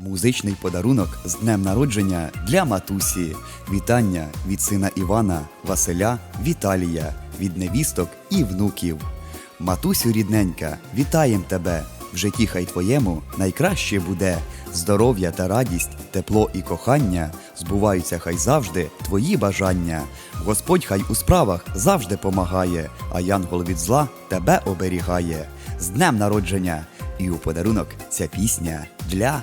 Музичний подарунок з днем народження для матусі. Вітання від сина Івана, Василя, Віталія, від невісток і внуків. Матусю рідненька, вітаєм тебе! В житті хай твоєму найкраще буде. Здоров'я та радість, тепло і кохання збуваються хай завжди твої бажання. Господь хай у справах завжди помагає, а янгол від зла тебе оберігає. З днем народження! І у подарунок ця пісня для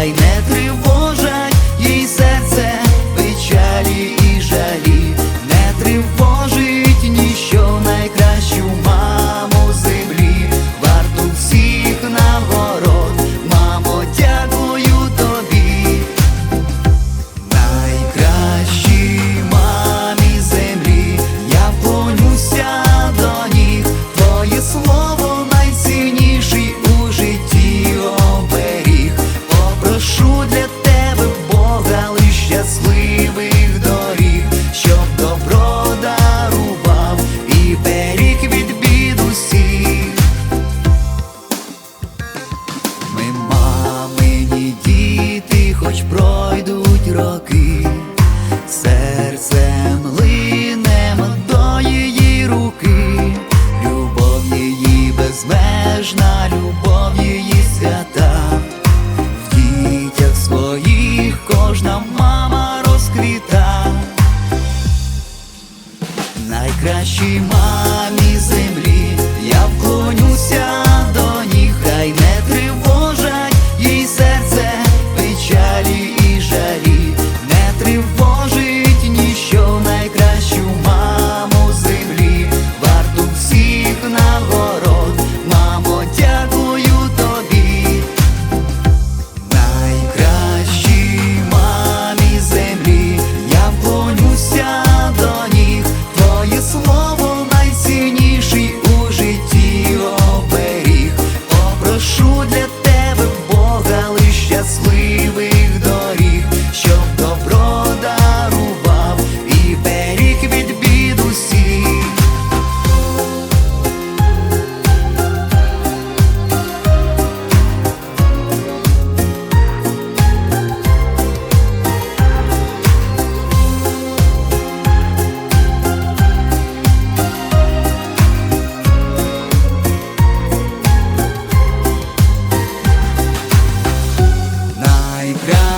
до ніг, хай не тривожать хоч пройдуть роки, серцем линемо до її руки, любов її безмежна, любов її свята, в дітях своїх кожна мама розквіта. Найкращій мамі lugar.